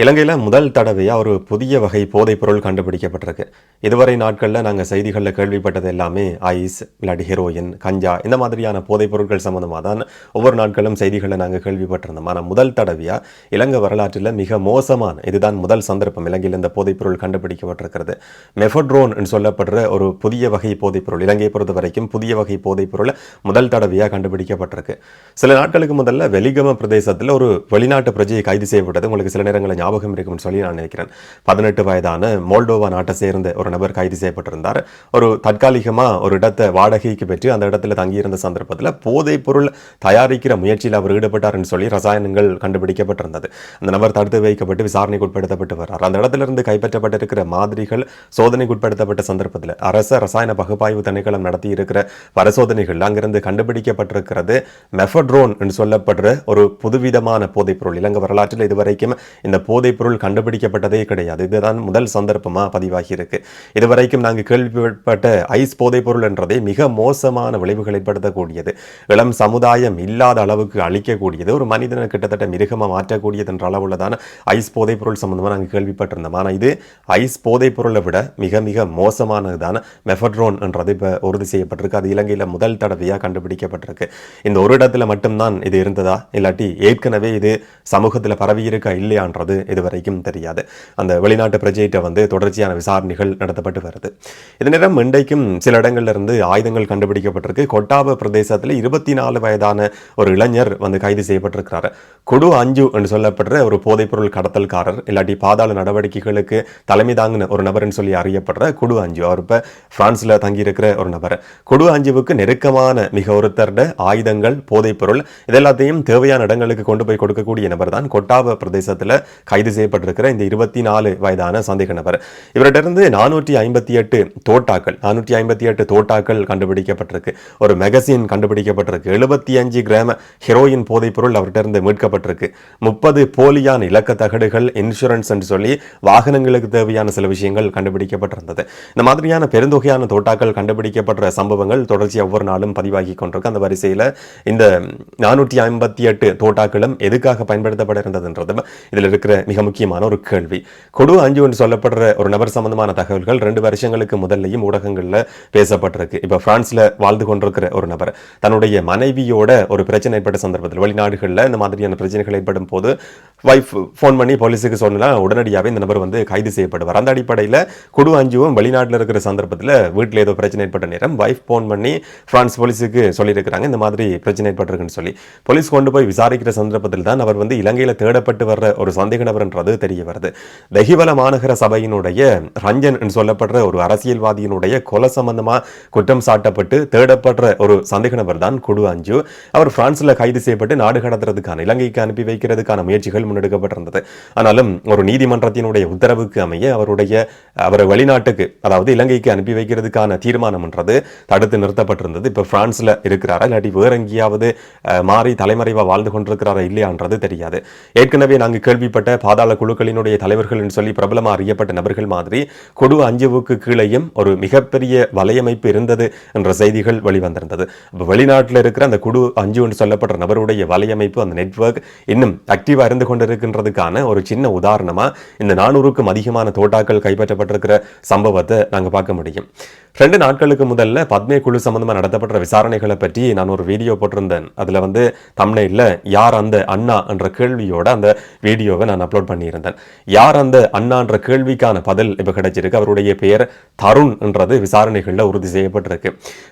இலங்கையில் முதல் தடவையாக ஒரு புதிய வகை போதைப் பொருள் கண்டுபிடிக்கப்பட்டிருக்கு. இதுவரை நாட்களில் நாங்கள் செய்திகளில் கேள்விப்பட்டது எல்லாமே ஐஸ் இல்லாட்டி ஹெரோயின் கஞ்சா இந்த மாதிரியான போதைப் பொருட்கள் சம்மந்தமாக தான் ஒவ்வொரு நாட்களும் செய்திகளில் நாங்கள் கேள்விப்பட்டிருந்தோம். ஆனால் முதல் தடவையாக இலங்கை வரலாற்றில் மிக மோசமான இதுதான் முதல் சந்தர்ப்பம் இலங்கையில் இந்த போதைப் பொருள் கண்டுபிடிக்கப்பட்டிருக்கிறது. மெஃபட்ரோன் சொல்லப்படுற ஒரு புதிய வகை போதைப் பொருள் இலங்கையை பொறுத்த வரைக்கும் புதிய வகை போதைப் பொருள் முதல் தடவையாக கண்டுபிடிக்கப்பட்டிருக்கு. சில நாட்களுக்கு முதல்ல வெலிகம பிரதேசத்தில் ஒரு வெளிநாட்டு பிரஜையை கைது செய்யப்பட்டது. உங்களுக்கு சில நேரங்களில் ஞாபகம் இருக்கும்னு சொல்லி நான் நினைக்கிறேன். பதினெட்டு வயதான மோல்டோவா நாட்டை சேர்ந்த ஒரு நபர் கைது செய்யப்பட்டிருந்தார். ஒரு தற்காலிகமாக ஒரு இடத்தை வாடகைக்கு பெற்று அந்த இடத்துல தங்கியிருந்த சந்தர்ப்பத்தில் போதைப் பொருள் தயாரிக்கிற முயற்சியில் அவர் ஈடுபட்டார்னு சொல்லி ரசாயனங்கள் கண்டுபிடிக்கப்பட்டிருந்தது. அந்த நபர் தடுத்து வைக்கப்பட்டு விசாரணைக்கு உட்படுத்தப்பட்டு வர்றார். அந்த இடத்திலிருந்து கைப்பற்றப்பட்டிருக்கிற மாதிரிகள் சோதனைக்கு உட்படுத்தப்பட்ட சந்தர்ப்பத்தில் அரச ரசாயன பகுப்பாய்வு திணைக்களம் நடத்தி இருக்கிற பரிசோதனைகள் அங்கிருந்து கண்டுபிடிக்கப்பட்டிருக்கிறது. மெஃபட்ரோன் என்று சொல்லப்படுற ஒரு புதுவிதமான போதைப் பொருள் இலங்கை வரலாற்றில் இதுவரைக்கும் இந்த போதைப்பொருள் கண்டுபிடிக்கப்பட்டதே கிடையாது. இதுதான் முதல் சந்தர்ப்பமாக பதிவாகி இருக்கு இதுவரைக்கும் நாங்கள் கேள்விப்பட்ட ஐஸ் போதைப்பொருள் என்றதே மிக மோசமான விளைவுகளை ஏற்படுத்தக்கூடியது இளம் சமுதாயம் இல்லாத அளவுக்கு அழிக்கக்கூடியது. ஒரு மனிதனை கிட்டத்தட்ட மிருகமாக மாற்றக்கூடியது என்ற அளவுல தான் ஐஸ் போதைப்பொருள் சம்மந்தமாக நாங்கள் கேள்விப்பட்டிருந்தோம். ஆனால் இது ஐஸ் போதைப்பொருளை விட மிக மிக மோசமானதுதான மெஃபட்ரோன் என்றது இப்போ உறுதி செய்யப்பட்டிருக்கு. அது இலங்கையில் முதல் தடவையாக கண்டுபிடிக்கப்பட்டிருக்கு. இந்த ஒரு இடத்துல மட்டும்தான் இது இருந்ததா? இல்லாட்டி ஏற்கனவே இது சமூகத்தில் பரவி இருக்கா இல்லையான்றது இதுவரைக்கும் தெரியாது. அந்த வெளிநாட்டு பிரஜைகிட்ட வந்து தொடர்ச்சியான விசாரணைகள் நடத்தப்பட்டு வருது. இது நேரம் இன்றைக்கும் சில இடங்கள்லேருந்து ஆயுதங்கள் கண்டுபிடிக்கப்பட்டிருக்கு. கொட்டாப பிரதேசத்தில் இருபத்தி நாலு வயதான ஒரு இளைஞர் வந்து கைது செய்யப்பட்டிருக்கிறார். குடு அஞ்சு என்று சொல்லப்படுற ஒரு போதைப்பொருள் கடத்தல்காரர் இல்லாட்டி பாதாள நடவடிக்கைகளுக்கு தலைமை தாங்கின ஒரு நபர்னு சொல்லி அறியப்படுற குடு அஞ்சு. அவர் இப்போ பிரான்ஸ்ல தங்கியிருக்கிற ஒரு நபர். குடு அஞ்சுவுக்கு நெருக்கமான மிக ஒருத்தருட ஆயுதங்கள் போதைப்பொருள் இதெல்லாத்தையும் தேவையான இடங்களுக்கு கொண்டு போய் கொடுக்கக்கூடிய நபர் தான் கொட்டாப பிரதேசத்தில் கைது செய்யப்பட்டிருக்கிற இந்த இருபத்தி நாலு வயதான சந்தேக நபர். இவர்கிட்ட நானூற்றி ஐம்பத்தி எட்டு தோட்டாக்கள் நானூற்றி ஐம்பத்தி எட்டு தோட்டாக்கள் கண்டுபிடிக்கப்பட்டிருக்கு. ஒரு மெகசின் கண்டுபிடிக்கப்பட்டிருக்கு. எழுபத்தி அஞ்சு கிராம ஹெரோயின் போதைப்பொருள் அவர்கிட்ட இருந்து மீட்கப்பட்டிருக்கு. முப்பது போலியான இலக்க தகடுகள் இன்சூரன்ஸ் என்று சொல்லி வாகனங்களுக்கு தேவையான சில விஷயங்கள் கண்டுபிடிக்கப்பட்டிருந்தது. இந்த மாதிரியான பெருந்தொகையான தோட்டாக்கள் கண்டுபிடிக்கப்பட்ட சம்பவங்கள் தொடர்ச்சியாக ஒவ்வொரு நாளும் பதிவாகி கொண்டிருக்கு. அந்த வரிசையில் இந்த நானூற்றி ஐம்பத்தி எட்டு தோட்டாக்களும் எதுக்காக பயன்படுத்தப்பட இருந்ததுன்றது இதில் இருக்கிற மிக முக்கியமான ஒரு கேள்வி. கொடு அஞ்சு என்று சொல்லப்படுற ஒரு நபர் சம்பந்தமான தகவல்கள் ரெண்டு வருஷங்களுக்கு முதல்லையும் ஊடகங்களில் பேசப்பட்டிருக்கு. இப்போ பிரான்ஸில் வாழ்ந்து கொண்டிருக்கிற ஒரு நபர் தன்னுடைய மனைவியோட ஒரு பிரச்சனை ஏற்பட்ட சந்தர்ப்பத்தில் வெளிநாடுகளில் இந்த மாதிரியான பிரச்சனைகள் ஏற்படும் போது வைஃப் ஃபோன் பண்ணி போலீஸுக்கு சொன்னால் உடனடியாகவே இந்த நபர் வந்து கைது செய்யப்படுவார். அந்த அடிப்படையில் குடு அஞ்சுவும் வெளிநாட்டில் இருக்கிற சந்தர்ப்பத்தில் வீட்டில் ஏதோ பிரச்சனை ஏற்பட்ட நேரம் வைஃப் ஃபோன் பண்ணி பிரான்ஸ் போலீஸுக்கு சொல்லியிருக்கிறாங்க இந்த மாதிரி பிரச்சனை ஏற்பட்டிருக்குன்னு சொல்லி. போலீஸ் கொண்டு போய் விசாரிக்கிற சந்தர்ப்பத்தில் தான் அவர் வந்து இலங்கையில் தேடப்பட்டு வர்ற ஒரு சந்தேக நபர்ன்றது தெரிய வருது. தெஹிவல மாநகர சபையினுடைய ரஞ்சன் என்று சொல்லப்படுற ஒரு அரசியல்வாதியினுடைய கொலை சம்பந்தமா குற்றம் சாட்டப்பட்டு தேடப்படுற ஒரு சந்தேக நபர் தான் குடு அஞ்சு. அவர் பிரான்ஸ்ல கைது செய்யப்பட்டு நாடு கடத்துறதுக்கான இலங்கைக்கு அனுப்பி வைக்கிறதுக்கான முயற்சிகள் முன்னெடுக்கப்பட்டிருந்தது. ஆனாலும் ஒரு நீதிமன்றத்தினுடைய உத்தரவுக்கு அமைய அவருடைய அவரை வெளிநாட்டுக்கு அதாவது இலங்கைக்கு அனுப்பி வைக்கிறதுக்கான தீர்மானம்ன்றது தடுத்து நிறுத்தப்பட்டிருந்தது. இப்போ பிரான்ஸ்ல இருக்கிறாரா இல்லாட்டி வேற எங்கேயாவது மாறி தலைமறைவா வாழ்ந்து கொண்டிருக்கிறாரா இல்லையான்றது தெரியாது. ஏற்கனவே நாங்கள் கேள்விப்பட்ட பாதாள குழுக்களினுடைய தலைவர்கள் என்று சொல்லி பிரபலமாக அறியப்பட்ட நபர்கள் மாதிரி கொடு அஞ்சுவுக்கு கீழேயும் ஒரு மிகப்பெரிய வலையமைப்பு இருந்தது என்ற செய்திகள் வெளிவந்திருந்தது. அப்போ வெளிநாட்டில் இருக்கிற அந்த குடு அஞ்சு என்று சொல்லப்படுற நபருடைய வலையமைப்பு அந்த நெட்வொர்க் இன்னும் ஆக்டிவாக இருந்து கொண்டிருக்கின்றதுக்கான ஒரு சின்ன உதாரணமா இந்த நானூறுக்கும் அதிகமான தோட்டாக்கள் கைப்பற்றப்பட்டிருக்கிற சம்பவத்தை நாங்கள் பார்க்க முடியும். ரெண்டு நாட்களுக்கு முதல்ல பத்மே குழு சம்பந்தமாக நடத்தப்பட்ட விசாரணைகளை பற்றி நான் ஒரு வீடியோ போட்டிருந்தேன். அதுல வந்து தமிழில் யார் அந்த அண்ணா என்ற கேள்வியோட அந்த வீடியோவை நான் அப்லோட் பண்ணியிருந்தேன் யார் அந்த அண்ணான்ற கேள்விக்கான பதில் இப்போ கிடைச்சிருக்கு. அவருடைய பெயர் தருண் என்றது விசாரணைகளில் உறுதி செய்யப்பட்டிருக்கு.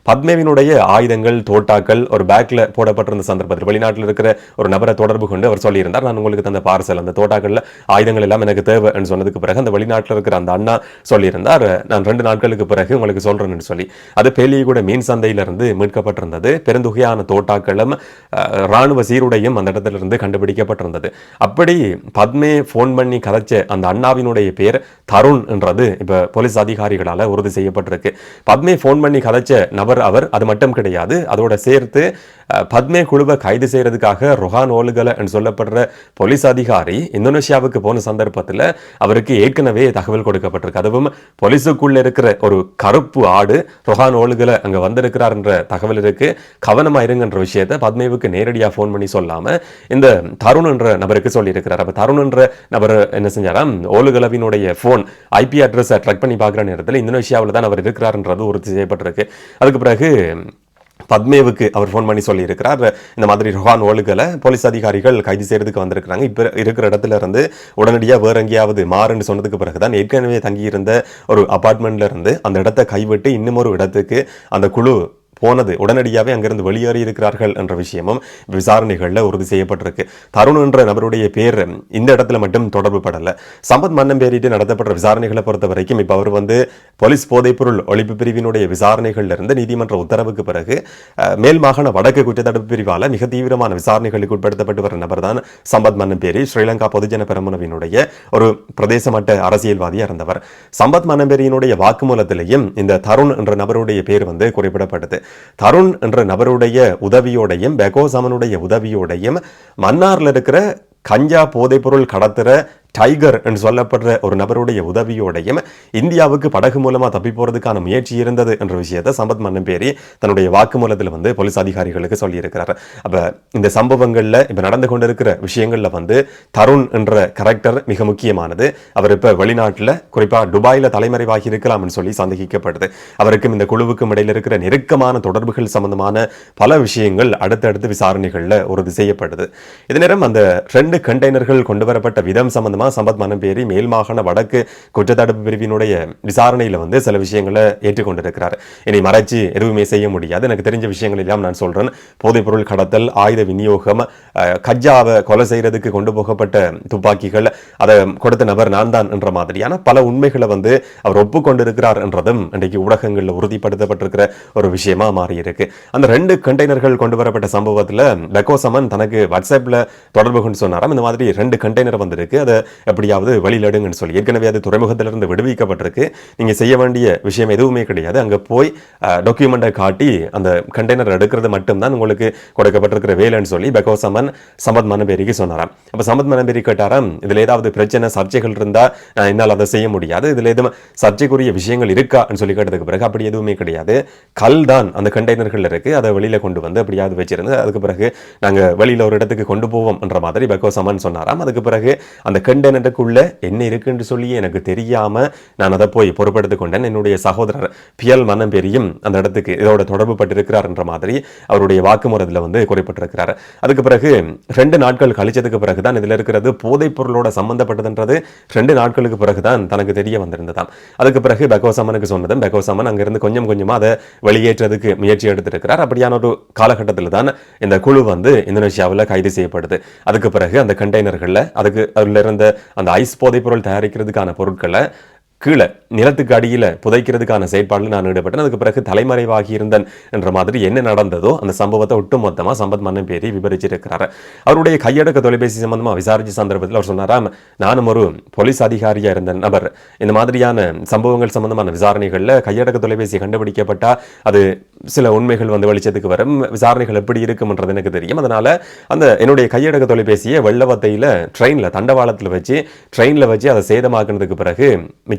பத்மேவினுடைய ஆயுதங்கள் தோட்டாக்கள் ஒரு பேக்கில் போடப்பட்டிருந்த சந்தர்ப்பத்தில் வெளிநாட்டில் இருக்கிற ஒரு நபரை தொடர்பு கொண்டு அவர் சொல்லியிருந்தார் நான் உங்களுக்கு தந்த பார்சல் அந்த தோட்டாக்கள்ல ஆயுதங்கள் எல்லாம் எனக்கு தேவைன்னு சொன்னதுக்கு பிறகு அந்த வெளிநாட்டில் இருக்கிற அந்த அண்ணா சொல்லியிருந்தார் நான் ரெண்டு நாட்களுக்கு பிறகு உங்களுக்கு சொல்கிறேன்னு சொல்லி. அது பேலியகுட மீன் சந்தையிலிருந்து மீட்கப்பட்டிருந்தது. பெருந்தொகையான தோட்டாக்களும் இராணுவ சீருடையும் அந்த இடத்துல இருந்து கண்டுபிடிக்கப்பட்டிருந்தது. அப்படி பத்மே ஃபோன் பண்ணி கதைச்ச அந்த அண்ணாவினுடைய பேர் தருண் என்றது போலீஸ் அதிகாரிகளால உறுதி செய்யப்பட்டிருக்கு. பத்மே ஃபோன் பண்ணி கதைச்ச நபர் அவர் அது மட்டும் கிடையாது. அதோட சேர்த்து பத்மே குழுவை கைது செய்யறதுக்காக ரொஹான் ஓலுகல என்று சொல்லப்படுற போலீஸ் அதிகாரி இந்தோனேஷியாவுக்கு போன சந்தர்ப்பத்தில் அவருக்கு ஏற்கனவே தகவல் கொடுக்கப்பட்டிருக்கு. அதுவும் போலீஸுக்குள்ள இருக்கிற ஒரு கருப்பு ஆடு ரொஹான் ஓலுகல அங்க வந்திருக்கிறார் என்ற தகவல் இருக்கு. கவனமா இருங்கன்ற விஷயத்தை பத்மேவுக்கு நேரடியாக ஃபோன் பண்ணி சொல்லாம இந்த தருண் என்ற நபருக்கு சொல்லியிருக்கிறார். அப்ப தருண் என்ற நபர் என்ன செஞ்சாராம் ஓலுகலவினுடைய ஃபோன் ஐபி அட்ரஸை ட்ரக் பண்ணி பார்க்குற நேரத்தில் இந்தோனேஷியாவில் தான் அவர் இருக்கிறார்ன்றது உறுதி செய்யப்பட்டிருக்கு. அதுக்கு பிறகு பத்மேவுக்கு அவர் ஃபோன் பண்ணி சொல்லியிருக்கிறார். இந்த மாதிரி ருஹான் ஓலுகளை போலீஸ் அதிகாரிகள் கைது செய்யறதுக்கு வந்திருக்கிறாங்க. இப்போ இருக்கிற இடத்துல இருந்து உடனடியாக வேற எங்கேயாவது மாறுன்னு சொன்னதுக்கு பிறகு தான் ஏற்கனவே தங்கியிருந்த ஒரு அபார்ட்மெண்ட்ல இருந்து அந்த இடத்த கைவிட்டு இன்னும் ஒரு இடத்துக்கு அந்த குழு போனது. உடனடியாகவே அங்கிருந்து வெளியேறி இருக்கிறார்கள் என்ற விஷயமும் விசாரணைகளில் உறுதி செய்யப்பட்டிருக்கு. தருண் என்ற நபருடைய பேர் இந்த இடத்துல மட்டும் தொடர்பு படலை. சம்பத் மன்னம்பேரிட்டு நடத்தப்பட்ட விசாரணைகளை பொறுத்த வரைக்கும் இப்போ அவர் வந்து போலீஸ் போதைப்பொருள் ஒழிப்பு பிரிவினுடைய விசாரணைகளில் இருந்து நீதிமன்ற உத்தரவுக்கு பிறகு மேல் மாகாண வடக்கு குற்றத்தடுப்பு பிரிவால் மிக தீவிரமான விசாரணைகளுக்கு உட்படுத்தப்பட்டு வர நபர் தான் சம்பத் மன்னம்பேரி. ஸ்ரீலங்கா பொதுஜன பெரமுனவினுடைய ஒரு பிரதேச மட்ட அரசியல்வாதியாக இருந்தவர். சம்பத் மன்னம்பேரியினுடைய வாக்குமூலத்திலேயும் இந்த தருண் என்ற நபருடைய பேர் வந்து குறிப்பிடப்பட்டது. தருண் என்ற நபருடைய உதவியோடையும் பெகோசமனுடைய உதவியோடையும் மன்னார்ல இருக்கிற கஞ்சா போதைப்பொருள் கடத்துகிற டைகர் என்று சொல்லப்படுற ஒரு நபருடைய உதவியோடையும் இந்தியாவுக்கு படகு மூலமா தப்பி போறதுக்கான முயற்சி இருந்தது என்ற விஷயத்தை சம்பத் மன்னம்பேரி தன்னுடைய வாக்குமூலத்தில் வந்து போலீஸ் அதிகாரிகளுக்கு சொல்லியிருக்கிறார். அப்போ இந்த சம்பவங்கள்ல இப்போ நடந்து கொண்டிருக்கிற விஷயங்கள்ல வந்து தருண் என்ற கரெக்டர் மிக முக்கியமானது. அவர் இப்ப வெளிநாட்டில் குறிப்பா துபாயில் தலைமறைவாகி இருக்கலாம்னு சொல்லி சந்தேகிக்கப்படுது. அவருக்கும் இந்த குழுவுக்கும் இடையில இருக்கிற நெருக்கமான தொடர்புகள் சம்பந்தமான பல விஷயங்கள் அடுத்தடுத்து விசாரணைகள்ல உறுதி செய்யப்படுது. இதே நேரம் அந்த ரெண்டு கண்டெய்னர்கள் கொண்டு வரப்பட்ட விதம் சம்பந்தம் சம்பத் மனம்பேரி மேல் மாகாண வடக்கு குற்றத்தடுப்பு பிரிவினுடைய விசாரணையில் வந்து சில விஷயங்களை ஏற்றுக்கொண்டிருக்கிறார். இனி மறைச்சி எதுவுமே செய்ய முடியாது. எனக்கு தெரிஞ்ச விஷயங்கள் எல்லாம் நான் சொல்றேன். போதைப்பொருள் கடத்தல் ஆயுத விநியோகம் கஜாவை கஜ்ஜாவை கொலை செய்கிறதுக்கு கொண்டு போகப்பட்ட துப்பாக்கிகள் அதை கொடுத்த நபர் நான் தான் என்ற மாதிரியான பல உண்மைகளை வந்து அவர் ஒப்புக்கொண்டிருக்கிறார் என்றதும் இன்றைக்கு ஊடகங்களில் உறுதிப்படுத்தப்பட்டிருக்கிற ஒரு விஷயமா மாறி இருக்கு அந்த ரெண்டு கண்டெய்னர்கள் கொண்டு வரப்பட்ட சம்பவத்தில் பெக்கோசமன் தனக்கு வாட்ஸ்அப்பில் தொடர்பு கொண்டு சொன்னாராம். இந்த மாதிரி ரெண்டு கண்டெய்னர் வந்திருக்கு. அதை எப்படியாவது வழியிலடுங்கன்னு சொல்லி. ஏற்கனவே அது துறைமுகத்திலிருந்து விடுவிக்கப்பட்டிருக்கு. நீங்கள் செய்ய வேண்டிய விஷயம் எதுவுமே கிடையாது. அங்கே போய் டாக்குமெண்ட்டை காட்டி அந்த கண்டெய்னர் எடுக்கிறது மட்டும்தான் உங்களுக்கு கொடுக்கப்பட்டிருக்கிற வேலைன்னு சொல்லி பெக்கோசமன் சம்பத் மனபேரிக்கு சொன்னாராம். அப்போ சம்பத் மனபேரி கேட்டாராம் இதில் ஏதாவது பிரச்சனை சர்ச்சைகள் இருந்தால் என்னால் அதை செய்ய முடியாது. இதில் எதுவும் சர்ச்சைக்குரிய விஷயங்கள் இருக்கான்னு சொல்லி கேட்டதுக்கு பிறகு அப்படி எதுவுமே கிடையாது. கல் தான் அந்த கண்டெய்னர்கள் இருக்குது அதை வெளியில் கொண்டு வந்து அப்படியாவது வச்சிருந்து அதுக்கு பிறகு நாங்கள் வெளியில் ஒரு இடத்துக்கு கொண்டு போவோம்ன்ற மாதிரி பெக்கோ சமன் சொன்னாராம். அதுக்கு பிறகு அந்த கண் கண்டெய்னருக்குள்ள என்ன இருக்குன்னு சொல்லி எனக்கு தெரியாம நான் அதை போய் பொறுப்பெடுத்துக் கொண்டேன். என்னுடைய சகோதரர் பியல் மனம் பெரியும் அந்த இடத்துக்கு இதோட தொடர்பு பட்டிருக்கிறார்ன்ற மாதிரி அவருடைய வாக்குமூலத்தில் வந்து குறிப்பிட்டிருக்கிறார். அதுக்கு பிறகு ரெண்டு நாட்கள் கழிச்சதுக்கு பிறகு தான் இதில் இருக்கிறது போதைப் பொருளோட சம்மந்தப்பட்டதுன்றது ரெண்டு நாட்களுக்கு பிறகு தான் தனக்கு தெரிய வந்திருந்ததாம். அதுக்கு பிறகு பெக்கோசமனுக்கு சொன்னதும் பெக்கோசமன் அங்கிருந்து கொஞ்சம் கொஞ்சமாக அதை வெளியேற்றதுக்கு முயற்சி எடுத்திருக்கிறார். அப்படியான ஒரு காலகட்டத்தில் தான் இந்த குழு வந்து இந்தோனேஷியாவில் கைது செய்யப்படுது. அதுக்கு பிறகு அந்த கண்டெய்னர்களில் அதுக்கு அதில் இருந்த அந்த ஐஸ் போதைப் பொருள் தயாரிக்கிறதுக்கான பொருட்களை கீழே நிலத்துக்கு அடியில புதைக்கிறதுக்கான செயற்பாடுல நான் ஈடுபட்டேன். அதுக்கு பிறகு தலைமறைவாகி இருந்தேன் என்ற மாதிரி என்ன நடந்ததோ அந்த சம்பவத்தை ஒட்டுமொத்தமாக சம்பத் மன்னன் பேரி விவரிச்சிருக்கிறார். அவருடைய கையடக்க தொலைபேசி சம்பந்தமாக விசாரிச்ச சந்தர்ப்பத்தில் அவர் சொன்னாராம் நானும் ஒரு போலீஸ் அதிகாரியாக இருந்தேன் நபர். இந்த மாதிரியான சம்பவங்கள் சம்பந்தமான விசாரணைகள்ல கையடக்க தொலைபேசி கண்டுபிடிக்கப்பட்டால் அது சில உண்மைகள் வந்து வெளிச்சத்துக்கு வரும். விசாரணைகள் எப்படி இருக்கும்ன்றது எனக்கு தெரியும். அதனால அந்த என்னுடைய கையடக்க தொலைபேசியை வெள்ளவத்தையில் ட்ரெயின்ல தண்டவாளத்தில் வச்சு ட்ரெயின்ல வச்சு அதை சேதமாக்குனதுக்கு பிறகு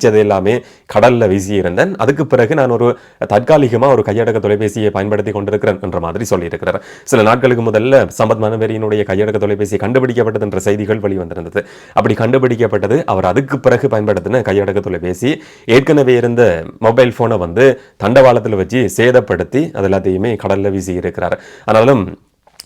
மிச்சது எல்லாமே கடலில் வீசியிருந்தேன் அதுக்கு பிறகு நான் ஒரு தற்காலிகமாக ஒரு கையடக்க தொலைபேசியை பயன்படுத்தி கொண்டிருக்கிறேன் என்ற மாதிரி சொல்லியிருக்கிறார். சில நாட்களுக்கு முதல்ல சம்பத் மனவெறியினுடைய கையடக்க தொலைபேசி கண்டுபிடிக்கப்பட்டது என்ற செய்திகள் வெளிவந்திருந்தது. அப்படி கண்டுபிடிக்கப்பட்டது அவர் அதுக்கு பிறகு பயன்படுத்தின கையடக்க தொலைபேசி. ஏற்கனவே இருந்த மொபைல் ஃபோனை வந்து தண்டவாளத்தில் வச்சு சேதப்படுத்தி அது எல்லாத்தையுமே கடலில் வீசி இருக்கிறார். ஆனாலும்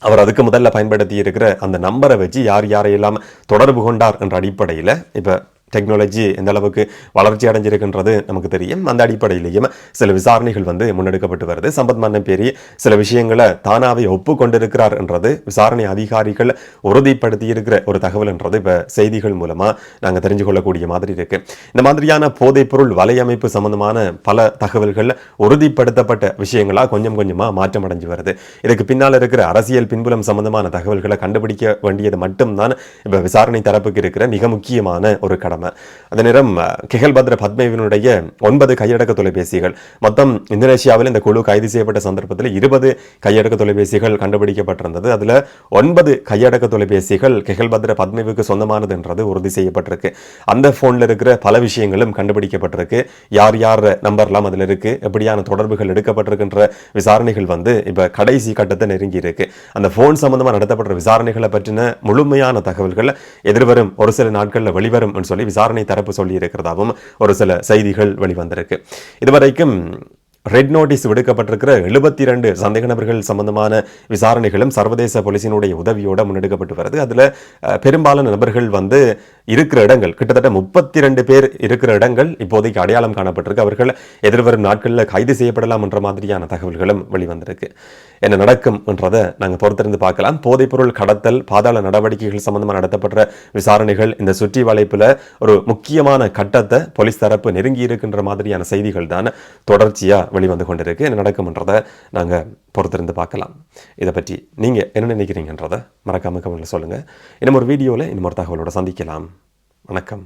அவர் அதுக்கு முதல்ல பயன்படுத்தி இருக்கிற அந்த நம்பரை வச்சு யார் யாரையெல்லாம் தொடர்பு கொண்டார் என்ற அடிப்படையில் இப்போ டெக்னாலஜி எந்த அளவுக்கு வளர்ச்சி அடைஞ்சிருக்குன்றது நமக்கு தெரியும். அந்த அடிப்படையிலையும் சில விசாரணைகள் வந்து முன்னெடுக்கப்பட்டு வருது. சம்பத் மன்னப்பேரி சில விஷயங்களை தானாவே ஒப்புக்கொண்டிருக்கிறார் என்றது விசாரணை அதிகாரிகள் உறுதிப்படுத்தி இருக்கிற ஒரு தகவல் என்றது இப்போ செய்திகள் மூலமாக நாங்கள் தெரிஞ்சு கொள்ளக்கூடிய மாதிரி இருக்கு. இந்த மாதிரியான போதைப்பொருள் வலையமைப்பு சம்பந்தமான பல தகவல்கள் உறுதிப்படுத்தப்பட்ட விஷயங்களாக கொஞ்சம் கொஞ்சமாக மாற்றம் அடைஞ்சு வருது. இதுக்கு பின்னால் இருக்கிற அரசியல் பின்புலம் சம்பந்தமான தகவல்களை கண்டுபிடிக்க வேண்டியது மட்டும்தான் இப்போ விசாரணை தரப்புக்கு இருக்கிற மிக முக்கியமான ஒரு கடமை. நம்ம அதே நேரம் கிகல் பத்ர பத்மேவினுடைய ஒன்பது கையடக்க தொலைபேசிகள் மொத்தம் இந்தோனேஷியாவில் இந்த குழு கைது செய்யப்பட்ட சந்தர்ப்பத்தில் இருபது கையடக்க தொலைபேசிகள் கண்டுபிடிக்கப்பட்டிருந்தது. அதில் ஒன்பது கையடக்க தொலைபேசிகள் கிகல் பத்ர பத்மேவுக்கு சொந்தமானதுன்றது உறுதி செய்யப்பட்டிருக்கு. அந்த ஃபோனில் இருக்கிற பல விஷயங்களும் கண்டுபிடிக்கப்பட்டிருக்கு. யார் யார் நம்பர்லாம் அதுல இருக்கு எப்படியான தொடர்புகள் எடுக்கப்பட்டிருக்கின்ற விசாரணைகள் வந்து இப்ப கடைசி கட்டத்தை நெருங்கி இருக்கு அந்த போன் சம்பந்தமா நடத்தப்படுற விசாரணைகளை பற்றின முழுமையான தகவல்கள் எதிர்வரும் ஒரு சில நாட்களில் வெளிவரும் சொல்லி விசாரணை தரப்பு சொல்லி இருக்கிறதாவும் ஒரு சில செய்திகள் வெளிவந்திருக்கு. இதுவரைக்கும் ரெட் நோட்டீஸ் விடுக்கப்பட்டிருக்கிற எழுபத்தி ரெண்டு சந்தேக நபர்கள் சம்பந்தமான விசாரணைகளும் சர்வதேச போலீசினுடைய உதவியோட முன்னெடுக்கப்பட்டு வருது. அதில் பெரும்பாலான நபர்கள் வந்து இருக்கிற இடங்கள் கிட்டத்தட்ட முப்பத்தி ரெண்டு பேர் இருக்கிற இடங்கள் இப்போதைக்கு அடையாளம் காணப்பட்டிருக்கு. அவர்கள் எதிர்வரும் நாட்களில் கைது செய்யப்படலாம் என்ற மாதிரியான தகவல்களும் வெளிவந்திருக்கு. என்ன நடக்கும் என்றதை நாங்கள் பொறுத்திருந்து பார்க்கலாம். போதைப்பொருள் கடத்தல் பாதாள நடவடிக்கைகள் சம்பந்தமாக நடத்தப்படுற விசாரணைகள் இந்த சுற்றி வளைப்பில் ஒரு முக்கியமான கட்டத்தை போலீஸ் தரப்பு நெருங்கி இருக்கின்ற மாதிரியான செய்திகள் தான் தொடர்ச்சியாக வெளிவந்து கொண்டிருக்கு. என்ன நடக்கும்ன்றதை நாங்கள் பொறுத்திருந்து பார்க்கலாம். இதை பற்றி நீங்கள் என்ன நினைக்கிறீங்கன்றதை மறக்காமல் கமெண்ட்டில் சொல்லுங்கள் இன்னும் ஒரு வீடியோவில் இன்னும் ஒரு தகவலோட சந்திக்கலாம். வணக்கம்.